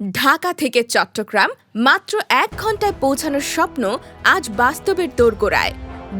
ঢাকা থেকে চট্টগ্রাম মাত্র এক ঘন্টায় পৌঁছানোর স্বপ্ন আজ বাস্তবের দোরগোড়ায়।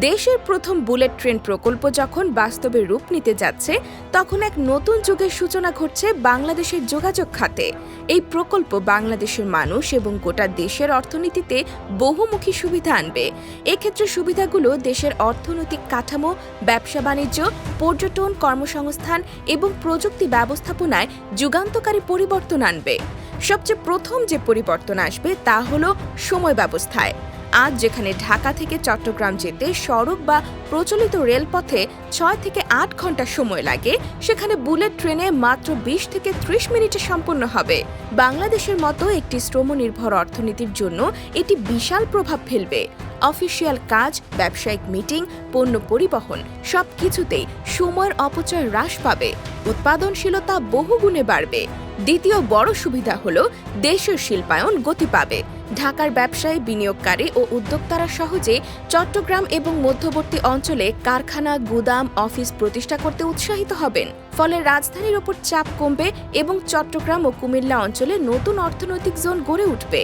দেশের প্রথম বুলেট ট্রেন প্রকল্প যখন বাস্তবে রূপ নিতে যাচ্ছে, তখন এক নতুন যুগের সূচনা ঘটছে বাংলাদেশের যোগাযোগ খাতে। এই প্রকল্প বাংলাদেশের মানুষ এবং গোটা দেশের অর্থনীতিতে বহুমুখী সুবিধা আনবে। এক্ষেত্রে সুবিধাগুলো দেশের অর্থনৈতিক কাঠামো, ব্যবসা বাণিজ্য, পর্যটন কর্মসংস্থান এবং প্রযুক্তি ব্যবস্থাপনায় যুগান্তকারী পরিবর্তন আনবে। সবচেয়ে প্রথম যে পরিবর্তন আসবে তা হলো সময় ব্যবস্থায়। আজ যেখানে ঢাকা থেকে চট্টগ্রাম যেতে সড়ক বা প্রচলিত রেলপথে ছয় থেকে আট ঘণ্টা সময় লাগে, সেখানে বুলেট ট্রেনে মাত্র বিশ থেকে ত্রিশ মিনিটে সম্পন্ন হবে। বাংলাদেশের মতো একটি শ্রমনির্ভর অর্থনীতির জন্য এটি বিশাল প্রভাব ফেলবে। অফিসিয়াল কাজ, ব্যবসায়িক মিটিং, পণ্য পরিবহন সব কিছুতেই সময়ের অপচয় হ্রাস পাবে। উৎপাদনশীলতা বহুগুণে বাড়বে। দ্বিতীয় বড় সুবিধা হল দেশীয় শিল্পায়ন গতি পাবে। ঢাকার ব্যবসায়ী, বিনিয়োগকারী ও উদ্যোক্তারা সহজে চট্টগ্রাম এবং মধ্যবর্তী অঞ্চলে কারখানা, গুদাম, অফিস প্রতিষ্ঠা করতে উৎসাহিত হবেন। ফলে রাজধানীর ওপর চাপ কমবে এবং চট্টগ্রাম ও কুমিল্লা অঞ্চলে নতুন অর্থনৈতিক জোন গড়ে উঠবে।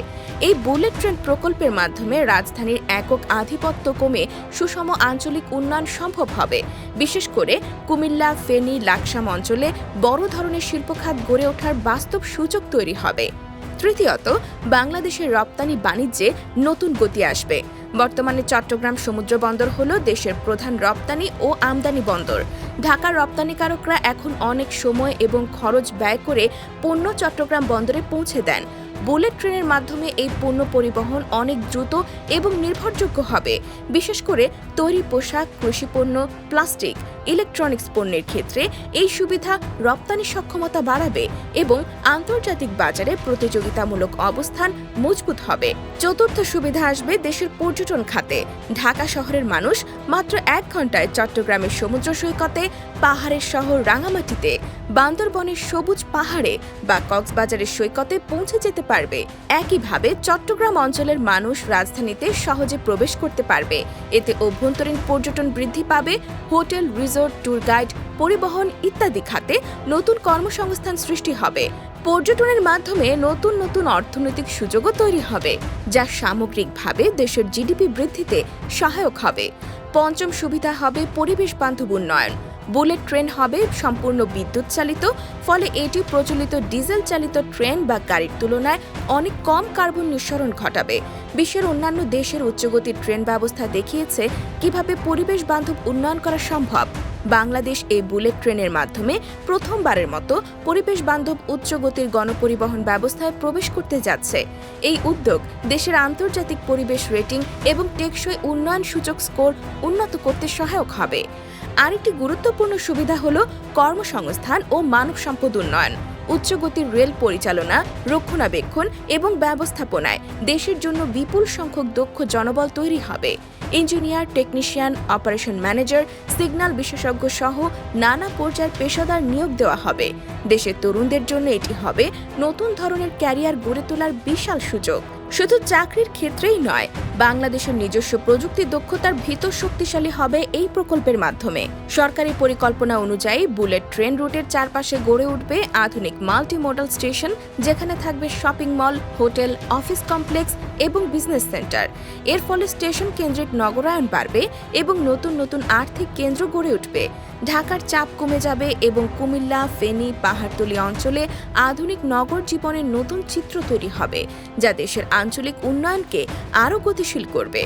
এই বুলেট ট্রেন প্রকল্পের মাধ্যমে রাজধানীর একক আধিপত্য কমে সুষম আঞ্চলিক উন্নয়ন সম্ভব হবে। বিশেষ করে কুমিল্লা, ফেনী, লাকসাম অঞ্চলে বড় ধরনের শিল্পখাত গড়ে ওঠার বাস্তব সুযোগ তৈরি হবে। তৃতীয়ত বাংলাদেশের রপ্তানি বাণিজ্যে নতুন গতি আসবে। বর্তমানে চট্টগ্রাম সমুদ্র বন্দর হল দেশের প্রধান রপ্তানি ও আমদানি বন্দর। ঢাকার রপ্তানিকারকরা এখন অনেক সময় এবং খরচ ব্যয় করে পণ্য চট্টগ্রাম বন্দরে পৌঁছে দেন। বুলেট ট্রেনের মাধ্যমে এই পণ্য পরিবহন অনেক দ্রুত এবং নির্ভরযোগ্য হবে। বিশেষ করে তৈরি পোশাক কৃষিপণ্য প্লাস্টিক, ইলেকট্রনিক্স পণ্যের ক্ষেত্রে এই সুবিধা রপ্তানি সক্ষমতা বাড়াবে এবং আন্তর্জাতিক বাজারে প্রতিযোগিতামূলক অবস্থান মজবুত হবে। চতুর্থ সুবিধা আসবে দেশের পর্যটন খাতে। ঢাকা শহরের মানুষ মাত্র এক ঘন্টায় চট্টগ্রামের সমুদ্র সৈকতে, পাহাড়ের শহর রাঙামাটিতে, বান্দরবনের সবুজ পাহাড়ে বা কক্সবাজারের সৈকতে পৌঁছে যেতে পারবে। একইভাবে চট্টগ্রাম অঞ্চলের মানুষ রাজধানীতে সহজে প্রবেশ করতে পারবে। এতে অভ্যন্তরীণ পর্যটন বৃদ্ধি পাবে, হোটেল, রিসোর্ট, ট্যুর গাইড, পরিবহন ইত্যাদি খাতে নতুন কর্মসংস্থান সৃষ্টি হবে। পর্যটনের মাধ্যমে নতুন নতুন অর্থনৈতিক সুযোগও তৈরি হবে, যা সামগ্রিকভাবে দেশের জিডিপি বৃদ্ধিতে সহায়ক হবে। পঞ্চম সুবিধা হবে পরিবেশ বান্ধব উন্নয়ন। বুলেট ট্রেন হবে সম্পূর্ণ বিদ্যুৎ চালিত, ফলে এটি প্রচলিত ডিজেল চালিত ট্রেন বা গাড়ির তুলনায় অনেক কম কার্বন নিঃসরণ ঘটাবে। বিশ্বের অন্যান্য দেশের উচ্চগতির ট্রেন ব্যবস্থা দেখিয়েছে কীভাবে পরিবেশ বান্ধব উন্নয়ন করা সম্ভব। বাংলাদেশ এই বুলেট ট্রেনের মাধ্যমে প্রথমবারের মতো পরিবেশ বান্ধব উচ্চগতির গণপরিবহন ব্যবস্থায় প্রবেশ করতে যাচ্ছে। এই উদ্যোগ দেশের আন্তর্জাতিক পরিবেশ রেটিং এবং টেকসই উন্নয়ন সূচক স্কোর উন্নত করতে সহায়ক হবে। আরেকটি গুরুত্বপূর্ণ সুবিধা হল কর্মসংস্থান ও মানব সম্পদ উন্নয়ন। উচ্চগতির রেল পরিচালনা, রক্ষণাবেক্ষণ এবং ব্যবস্থাপনায় দেশের জন্য বিপুল সংখ্যক দক্ষ জনবল তৈরি হবে। Engineer, technician, operation manager, signal বিশেষজ্ঞ সহ নানা পর্যায়ের পেশাদার নিয়োগ দেওয়া হবে। দেশের তরুণদের জন্য এটি হবে নতুন ধরনের ক্যারিয়ার গড়ে তোলার বিশাল সুযোগ। শুধু চাকরির ক্ষেত্রেই নয়, বাংলাদেশের নিজস্ব প্রযুক্তি দক্ষতার ভিতর শক্তিশালী হবে এই প্রকল্পের মাধ্যমে। সরকারি পরিকল্পনা অনুযায়ী বুলেট ট্রেন রুটের চারপাশে গড়ে উঠবে আধুনিক মাল্টি মডেল স্টেশন, যেখানে থাকবে shopping mall, hotel, office complex এবং বিজনেস সেন্টার। এর ফলে স্টেশন কেন্দ্রিক নগরায়ন বাড়বে এবং নতুন নতুন আর্থিক কেন্দ্র গড়ে উঠবে। ঢাকার চাপ কমে যাবে এবং কুমিল্লা, ফেনী পাহাড়তলি অঞ্চলে আধুনিক নগর জীবনের নতুন চিত্র তৈরি হবে, যা দেশের আঞ্চলিক উন্নয়নকে আরও গতিশীল করবে।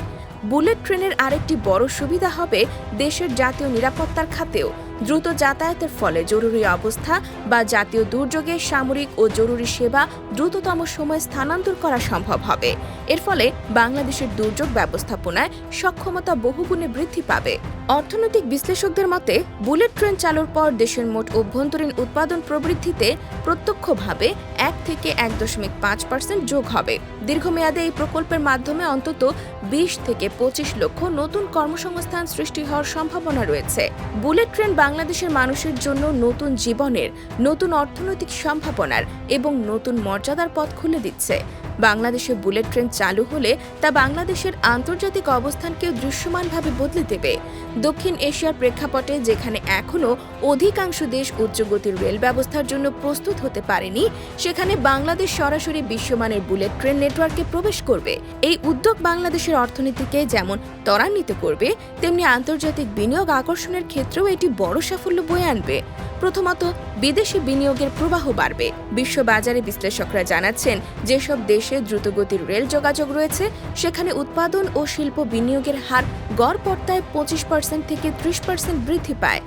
বুলেট ট্রেনের আরেকটি বড় সুবিধা হবে দেশের জাতীয় নিরাপত্তার খাতেও। দ্রুত যাতায়াতের ফলে জরুরি অবস্থা বা জাতীয় দুর্যোগে সামরিক ও জরুরি সেবা দ্রুততম সময়ে স্থানান্তর করা সম্ভব হবে। এর ফলে বাংলাদেশের দুর্যোগ ব্যবস্থাপনায় সক্ষমতা বহুগুণে বৃদ্ধি পাবে। অর্থনৈতিক বিশ্লেষকদের মতে, বুলেট ট্রেন চালুর পর দেশের মোট অভ্যন্তরীণ উৎপাদন প্রবৃদ্ধিতে প্রত্যক্ষভাবে এক থেকে এক দশমিক পাঁচ পার্সেন্ট যোগ হবে। দীর্ঘমেয়াদে এই প্রকল্পের মাধ্যমে অন্তত বিশ থেকে পঁচিশ লক্ষ নতুন কর্মসংস্থান সৃষ্টি হওয়ার সম্ভাবনা রয়েছে। বুলেট ট্রেন বাংলাদেশের মানুষের জন্য নতুন জীবনের নতুন অর্থনৈতিক সম্ভাবনার এবং নতুন মর্যাদার পথ খুলে দিচ্ছে। বাংলাদেশে বুলেট ট্রেন চালু হলে তা বাংলাদেশের আন্তর্জাতিক অবস্থানকেও দৃশ্যমানভাবে বদলে দেবে। দক্ষিণ এশিয়ার প্রেক্ষাপটে যেখানে এখনও অধিকাংশ দেশ উচ্চগতির রেল ব্যবস্থার জন্য প্রস্তুত হতে পারেনি, সেখানে বাংলাদেশ সরাসরি বিশ্বমানের বুলেট ট্রেন নেটওয়ার্কে প্রবেশ করবে। এই উদ্যোগ বাংলাদেশের অর্থনীতিকে যেমন ত্বরান্বিত করবে, তেমনি আন্তর্জাতিক বিনিয়োগ আকর্ষণের ক্ষেত্রেও এটি বড় সাফল্য বয়ে আনবে। প্রথমত বিদেশি বিনিয়োগের প্রবাহ বাড়বে। বিশ্ববাজারে বিশ্লেষকরা জানাচ্ছেন, যেসব দেশে দ্রুতগতির রেল যোগাযোগ রয়েছে, সেখানে উৎপাদন ও শিল্প বিনিয়োগের হার গড় পর্তায় পঁচিশ পার্সেন্ট থেকে ত্রিশ পার্সেন্ট বৃদ্ধি পায়।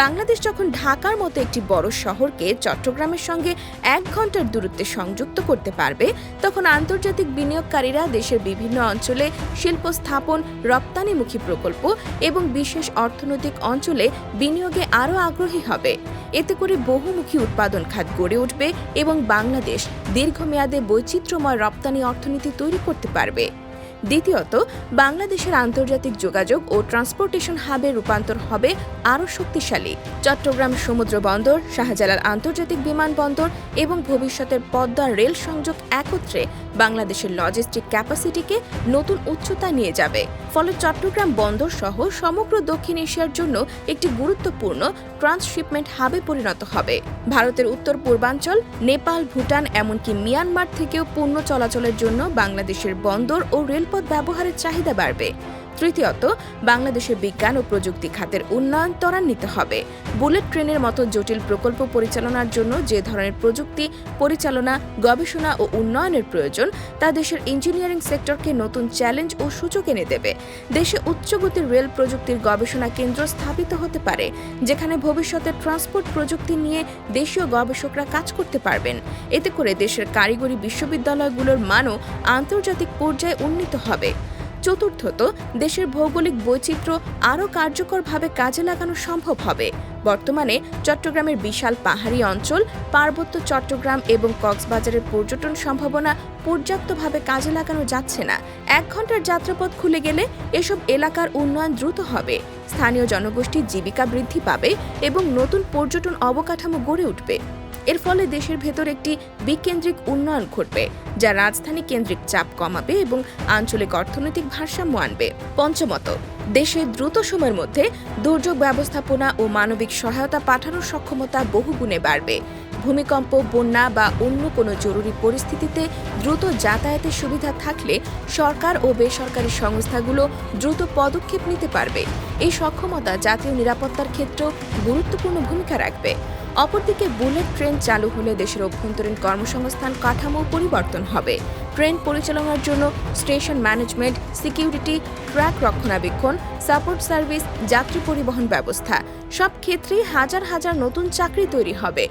বাংলাদেশ যখন ঢাকার মতো একটি বড় শহরকে চট্টগ্রামের সঙ্গে এক ঘণ্টার দূরত্বে সংযুক্ত করতে পারবে, তখন আন্তর্জাতিক বিনিয়োগকারীরা দেশের বিভিন্ন অঞ্চলে শিল্প স্থাপন, রপ্তানিমুখী প্রকল্প এবং বিশেষ অর্থনৈতিক অঞ্চলে বিনিয়োগে আরও আগ্রহী হবে। এতে করে বহুমুখী উৎপাদন খাত গড়ে উঠবে এবং বাংলাদেশ দীর্ঘমেয়াদে বৈচিত্র্যময় রপ্তানি অর্থনীতি তৈরি করতে পারবে। দ্বিতীয়ত, বাংলাদেশের আন্তর্জাতিক যোগাযোগ ও ট্রান্সপোর্টেশন হাবে রূপান্তর হবে আরও শক্তিশালী। চট্টগ্রাম সমুদ্র বন্দর, শাহজালাল আন্তর্জাতিক বিমানবন্দর এবং ভবিষ্যতের পদ্মা রেল সংযোগ একত্রে বাংলাদেশের লজিস্টিক ক্যাপাসিটিকে নতুন উচ্চতা নিয়ে যাবে। ফলে চট্টগ্রাম বন্দর সহ সমগ্র দক্ষিণ এশিয়ার জন্য একটি গুরুত্বপূর্ণ ট্রান্সশিপমেন্ট হাবে পরিণত হবে। ভারতের উত্তর পূর্বাঞ্চল, নেপাল, ভুটান, এমনকি মিয়ানমার থেকেও পণ্য চলাচলের জন্য বাংলাদেশের বন্দর ও রেলপথ ব্যবহারের চাহিদা বাড়বে। তৃতীয়ত, বাংলাদেশের বিজ্ঞান ও প্রযুক্তি খাতের উন্নয়ন ত্বরান্বিত হবে। বুলেট ট্রেনের মতো জটিল প্রকল্প পরিচালনার জন্য যে ধরনের প্রযুক্তি, পরিচালনা, গবেষণা ও উন্নয়নের প্রয়োজন, তা দেশের ইঞ্জিনিয়ারিং সেক্টরকে নতুন চ্যালেঞ্জ ও সুযোগ এনে দেবে। দেশে উচ্চগতির রেল প্রযুক্তির গবেষণা কেন্দ্র স্থাপিত হতে পারে, যেখানে ভবিষ্যতে ট্রান্সপোর্ট প্রযুক্তি নিয়ে দেশীয় গবেষকরা কাজ করতে পারবেন। এতে করে দেশের কারিগরি বিশ্ববিদ্যালয়গুলোর মানও আন্তর্জাতিক পর্যায়ে উন্নীত হবে। চতুর্থত, দেশের ভৌগোলিক বৈচিত্র্য আরও কার্যকরভাবে কাজে লাগানো সম্ভব হবে। বর্তমানে চট্টগ্রামের বিশাল পাহাড়ি অঞ্চল, পার্বত্য চট্টগ্রাম এবং কক্সবাজারের পর্যটন সম্ভাবনা পর্যাপ্তভাবে কাজে লাগানো যাচ্ছে না। এক ঘণ্টার যাত্রাপথ খুলে গেলে এসব এলাকার উন্নয়ন দ্রুত হবে। স্থানীয় জনগোষ্ঠীর জীবিকা বৃদ্ধি পাবে এবং নতুন পর্যটন অবকাঠামো গড়ে উঠবে। এর ফলে দেশের ভেতর একটি বিকেন্দ্রিক উন্নয়ন ঘটবে, যা রাজধানী কেন্দ্রিক চাপ কমাবে এবং আঞ্চলিক অর্থনৈতিক ভারসাম্য আনবে। পঞ্চমত, দেশে দ্রুত সময়ের মধ্যে দুর্যোগ ব্যবস্থাপনা ও মানবিক সহায়তা পাঠানোর সক্ষমতা বহুগুণে বাড়বে। ভূমিকম্প, বন্যা বা অন্য কোনো জরুরি পরিস্থিতিতে দ্রুত যাতায়াতের সুবিধা থাকলে সরকার ও বেসরকারি সংস্থাগুলো দ্রুত পদক্ষেপ নিতে পারবে। এই সক্ষমতা জাতীয় নিরাপত্তার ক্ষেত্রেও গুরুত্বপূর্ণ ভূমিকা রাখবে। অপরদিকে বুলেট ট্রেন চালু হলে দেশের অভ্যন্তরীণ কর্মসংস্থান কাঠামো পরিবর্তন হবে। ট্রেন পরিচালনার জন্য স্টেশন ম্যানেজমেন্ট, সিকিউরিটি, ট্র্যাক রক্ষণাবেক্ষণ, সাপোর্ট সার্ভিস, যাত্রী পরিবহন ব্যবস্থা। সব ক্ষেত্রেই হাজার হাজার নতুন চাকরি তৈরি হবে।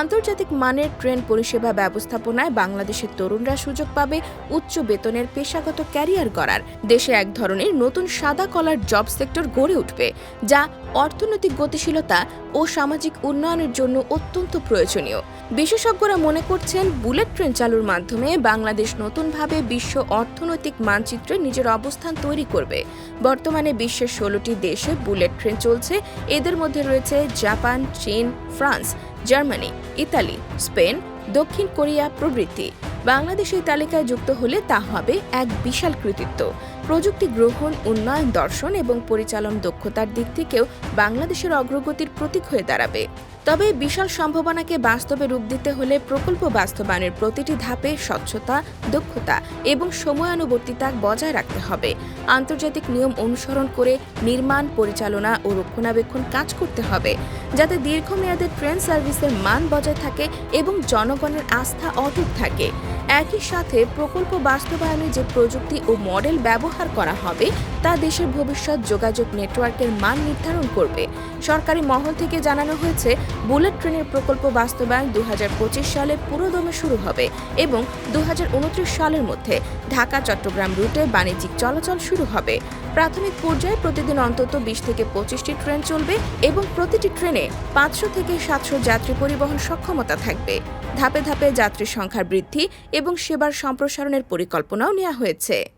আন্তর্জাতিক মানের ট্রেন পরিষেবা ব্যবস্থাপনায় বাংলাদেশের তরুণরা সুযোগ পাবে উচ্চ বেতনের পেশাগত ক্যারিয়ার গড়ার। দেশে এক ধরনের নতুন সাদা কলার জব সেক্টর গড়ে উঠবে, যা অর্থনৈতিক গতিশীলতা ও সামাজিক উন্নয়নের জন্য অত্যন্ত প্রয়োজনীয়। বিশেষজ্ঞরা মনে করছেন, বুলেট ট্রেন চালুর মাধ্যমে বাংলাদেশ নতুনভাবে বিশ্ব অর্থনৈতিক মানচিত্রে নিজের অবস্থান তৈরি করবে। বর্তমানে বিশ্বের ষোলোটি দেশে বুলেট ট্রেন চলছে। এদের মধ্যে রয়েছে জাপান, চীন, ফ্রান্স, জার্মানি, ইতালি, স্পেন, দক্ষিণ কোরিয়া প্রভৃতি। বাংলাদেশ এই তালিকায় যুক্ত হলে তা হবে এক বিশাল কৃতিত্ব। প্রযুক্তি গ্রহণ, উন্নয়ন, দর্শন এবং পরিচালন দক্ষতার দিক থেকেও বাংলাদেশের অগ্রগতির প্রতীক হয়ে দাঁড়াবে। তবে বিশাল সম্ভাবনাকে বাস্তবে রূপ দিতে হলে প্রকল্প বাস্তবায়নের প্রতিটি ধাপে স্বচ্ছতা, দক্ষতা এবং সময়ানুবর্তিতা বজায় রাখতে হবে। আন্তর্জাতিক নিয়ম অনুসরণ করে নির্মাণ, পরিচালনা ও রক্ষণাবেক্ষণ কাজ করতে হবে। যাতে দীর্ঘমেয়াদে ট্রেন সার্ভিসের মান বজায় থাকে এবং জনগণের আস্থা অটুট থাকে। একই সাথে প্রকল্প বাস্তবায়নে যে প্রযুক্তি ও মডেল ব্যবহার করা হবে, তা দেশের ভবিষ্যৎ যোগাযোগ নেটওয়ার্কের মান নির্ধারণ করবে। সরকারি মহল থেকে জানানো হয়েছে, বুলেট ট্রেনের প্রকল্প বাস্তবায়ন দু হাজার পঁচিশ সালে পুরোদমে শুরু হবে এবং দু হাজার উনত্রিশ সালের মধ্যে ঢাকা চট্টগ্রাম রুটে বাণিজ্যিক চলাচল শুরু হবে। প্রাথমিক পর্যায়ে প্রতিদিন অন্তত বিশ থেকে পঁচিশটি ট্রেন চলবে এবং প্রতিটি ট্রেনে পাঁচশো থেকে সাতশো যাত্রী পরিবহন সক্ষমতা থাকবে। ধাপে ধাপে যাত্রী সংখ্যার বৃদ্ধি এবং সেবার সম্প্রসারণের পরিকল্পনাও নেওয়া হয়েছে।